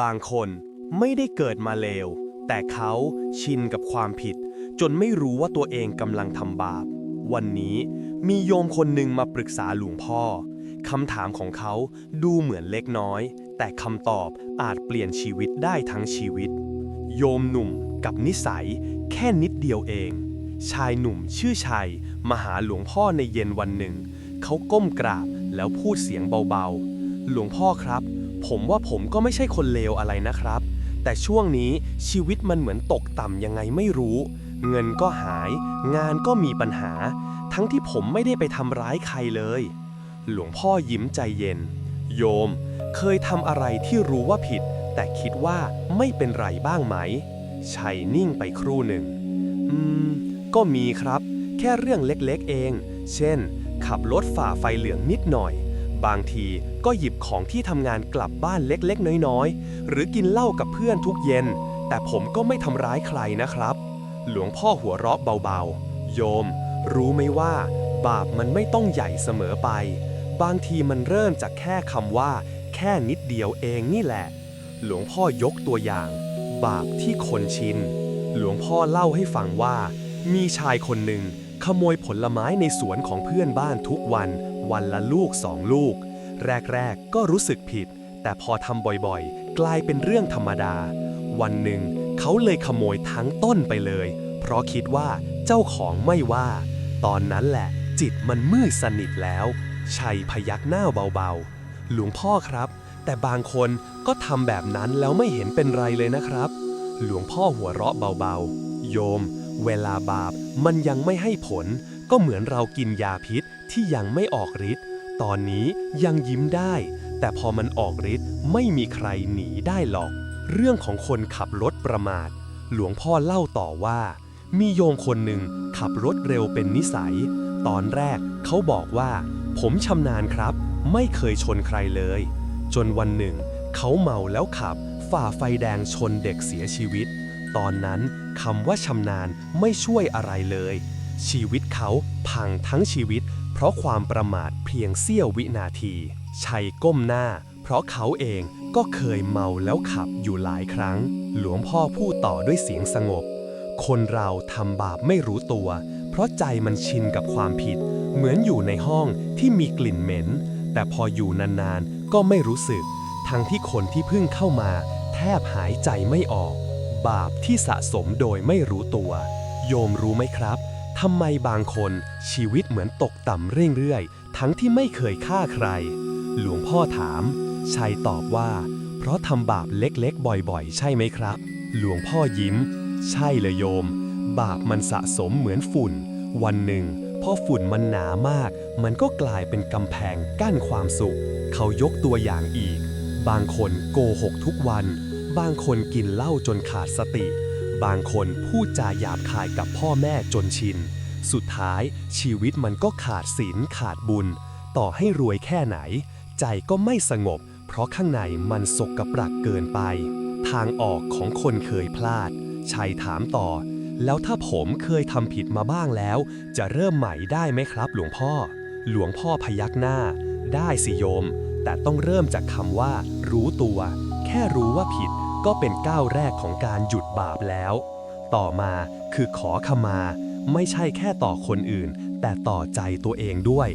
บางคนไม่ได้เกิดมาเลว แต่เขาชินกับความผิด จนไม่รู้ว่าตัวเองกำลังทำบาป วันนี้มีโยมคนหนึ่งมาปรึกษาหลวงพ่อคำถามของเขาดูเหมือนเล็กน้อย แต่คำตอบอาจเปลี่ยนชีวิตได้ทั้งชีวิต โยมหนุ่มกับนิสัยแค่นิดเดียวเอง ชายหนุ่มชื่อชัยมาหาหลวงพ่อในเย็นวันหนึ่ง เขาก้มกราบแล้วพูดเสียงเบาๆ หลวงพ่อครับ ผมว่าผมก็ไม่ใช่คนเลวอะไรนะครับ แต่ช่วงนี้ชีวิตมันเหมือนตกต่ำยังไงไม่รู้ เงินก็หาย งานก็มีปัญหา ทั้งที่ผมไม่ได้ไปทำร้ายใครเลย หลวงพ่อยิ้มใจเย็น โยม เคยทำอะไรที่รู้ว่าผิด แต่คิดว่าไม่เป็นไรบ้างไหม ชัยนิ่งไปครู่หนึ่ง อืม ก็มีครับ แค่เรื่องเล็กๆเอง เช่น ขับรถฝ่าไฟเหลืองนิดหน่อย บางทีก็หยิบของที่ทำงานกลับบ้านเล็กๆ น้อยๆ หรือกินเหล้ากับเพื่อนทุกเย็น แต่ผมก็ไม่ทำร้ายใครนะครับ หลวงพ่อหัวเราะเบาๆ โยม รู้ไหมว่า บาปมันไม่ต้องใหญ่เสมอไป บางทีมันเริ่มจากแค่คำว่า แค่นิดเดียวเองนี่แหละ หลวงพ่อยกตัวอย่าง บาปที่คนชิน หลวงพ่อเล่าให้ฟังว่า มีชายคนหนึ่งขโมยผลไม้ในสวนของเพื่อนบ้านทุกวัน วันละลูกสองลูก แรกๆก็รู้สึกผิด แต่พอทำบ่อยๆ กลายเป็นเรื่องธรรมดา วันหนึ่งเขาเลยขโมยทั้งต้นไปเลย เพราะคิดว่าเจ้าของไม่ว่า ตอนนั้นแหละ จิตมันมืดสนิทแล้ว ชัยพยักหน้าเบาๆ หลวงพ่อครับ แต่บางคนก็ทำแบบนั้นแล้วไม่เห็นเป็นไรเลยนะครับ หลวงพ่อหัวเราะเบาๆ โยม เวลาบาปมันยังไม่ให้ผล ก็เหมือนเรากินยาพิษที่ยังไม่ออกฤทธิ์ ตอนนี้ยังยิ้มได้ แต่พอมันออกฤทธิ์ไม่มีใครหนีได้หรอก เรื่องของคนขับรถประมาท หลวงพ่อเล่าต่อว่า มีโยมคนหนึ่งขับรถเร็วเป็นนิสัย ตอนแรกเขาบอกว่า ผมชำนาญครับ ไม่เคยชนใครเลย จนวันหนึ่ง เขาเมาแล้วขับ ฝ่าไฟแดงชนเด็กเสียชีวิต ตอนนั้นคำว่าชำนาญไม่ช่วยอะไรเลย ชีวิตเขาพังทั้งชีวิต เพราะความประมาทเพียงเสี้ยววินาที ชัยก้มหน้า เพราะเขาเองก็เคยเมาแล้วขับอยู่หลายครั้ง หลวงพ่อพูดต่อด้วยเสียงสงบ คนเราทำบาปไม่รู้ตัว เพราะใจมันชินกับความผิด เหมือนอยู่ในห้องที่มีกลิ่นเหม็น แต่พออยู่นานๆ ก็ไม่รู้สึก ทั้งที่คนที่เพิ่งเข้ามา แทบหายใจไม่ออก บาปที่สะสมโดยไม่รู้ตัว โยมรู้ไหมครับ ทำไมบางคนชีวิตเหมือนตกต่ำเรื่อยๆ ทั้งที่ไม่เคยฆ่าใคร หลวงพ่อถาม ชัยตอบว่า เพราะทำบาปเล็กๆ บ่อยๆ ใช่ไหมครับ หลวงพ่อยิ้ม ใช่เลยโยม บาปมันสะสมเหมือนฝุ่น วันหนึ่งพอฝุ่นมันหนามาก มันก็กลายเป็นกำแพงกั้นความสุข เขายกตัวอย่างอีก บางคนโกหกทุกวัน บางคนกินเหล้าจนขาดสติ บางคนพูดจาหยาบคายกับพ่อแม่จนชิน สุดท้ายชีวิตมันก็ขาดศีลขาดบุญ ต่อให้รวยแค่ไหน ใจก็ไม่สงบ เพราะข้างในมันสกปรกเกินไป ทางออกของคนเคยพลาด ชัยถามต่อ แล้วถ้าผมเคยทำผิดมาบ้างแล้ว จะเริ่มใหม่ได้ไหมครับ หลวงพ่อ หลวงพ่อพยักหน้า ได้สิโยม แต่ต้องเริ่มจากคำว่า รู้ตัว แค่รู้ว่าผิด ก็เป็นก้าวแรกของการหยุดบาปแล้ว ต่อมาคือขอขมา ไม่ใช่แค่ต่อคนอื่น แต่ต่อใจตัวเองด้วย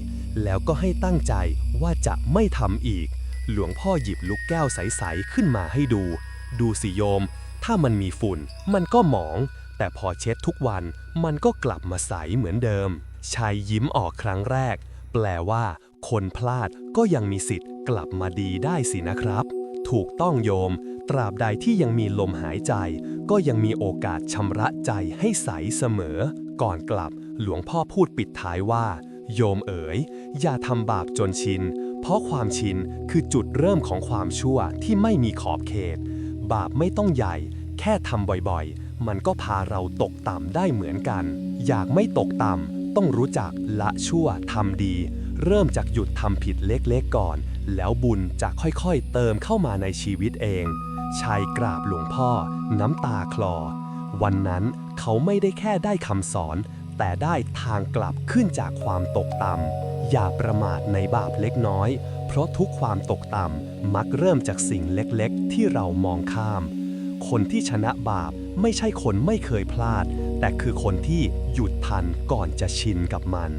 แล้วก็ให้ตั้งใจว่าจะไม่ทำอีก หลวงพ่อหยิบลูกแก้วใส ๆ ขึ้นมาให้ดู ดูสิโยม ถ้ามันมีฝุ่น มันก็หมอง แต่พอเช็ดทุกวันมันก็กลับมาใสเหมือนเดิม ชายยิ้มออกครั้งแรก แปลว่า คนพลาดก็ยังมีสิทธิ์กลับมาดีได้สินะครับ ถูกต้องโยม ตราบใดที่ยังมีลมหายใจ ก็ยังมีโอกาสชำระใจให้ใสเสมอ ก่อนกลับหลวงพ่อพูดปิดท้ายว่า โยมเอ๋ย อย่าทำบาปจนชิน เพราะความชินคือจุดเริ่มของความชั่วที่ไม่มีขอบเขต บาปไม่ต้องใหญ่ แค่ทำบ่อยๆ มันก็พาเราตกต่ำได้เหมือนกัน อยากไม่ตกต่ำต้องรู้จักละชั่วทำดี เริ่มจากหยุดทำผิดเล็กๆก่อน แล้วบุญจะค่อยๆเติมเข้ามาในชีวิตเอง ชายกราบหลวงพ่อ น้ำตาคลอ วันนั้นเขาไม่ได้แค่ได้คำสอน แต่ได้ทางกลับขึ้นจากความตกต่ำอย่าประมาทในบาปเล็กน้อย เพราะทุกความตกต่ำมักเริ่มจากสิ่งเล็กๆ ที่เรามองข้าม คนที่ชนะบาปไม่ใช่คนไม่เคยพลาด แต่คือคนที่หยุดทันก่อนจะชินกับมัน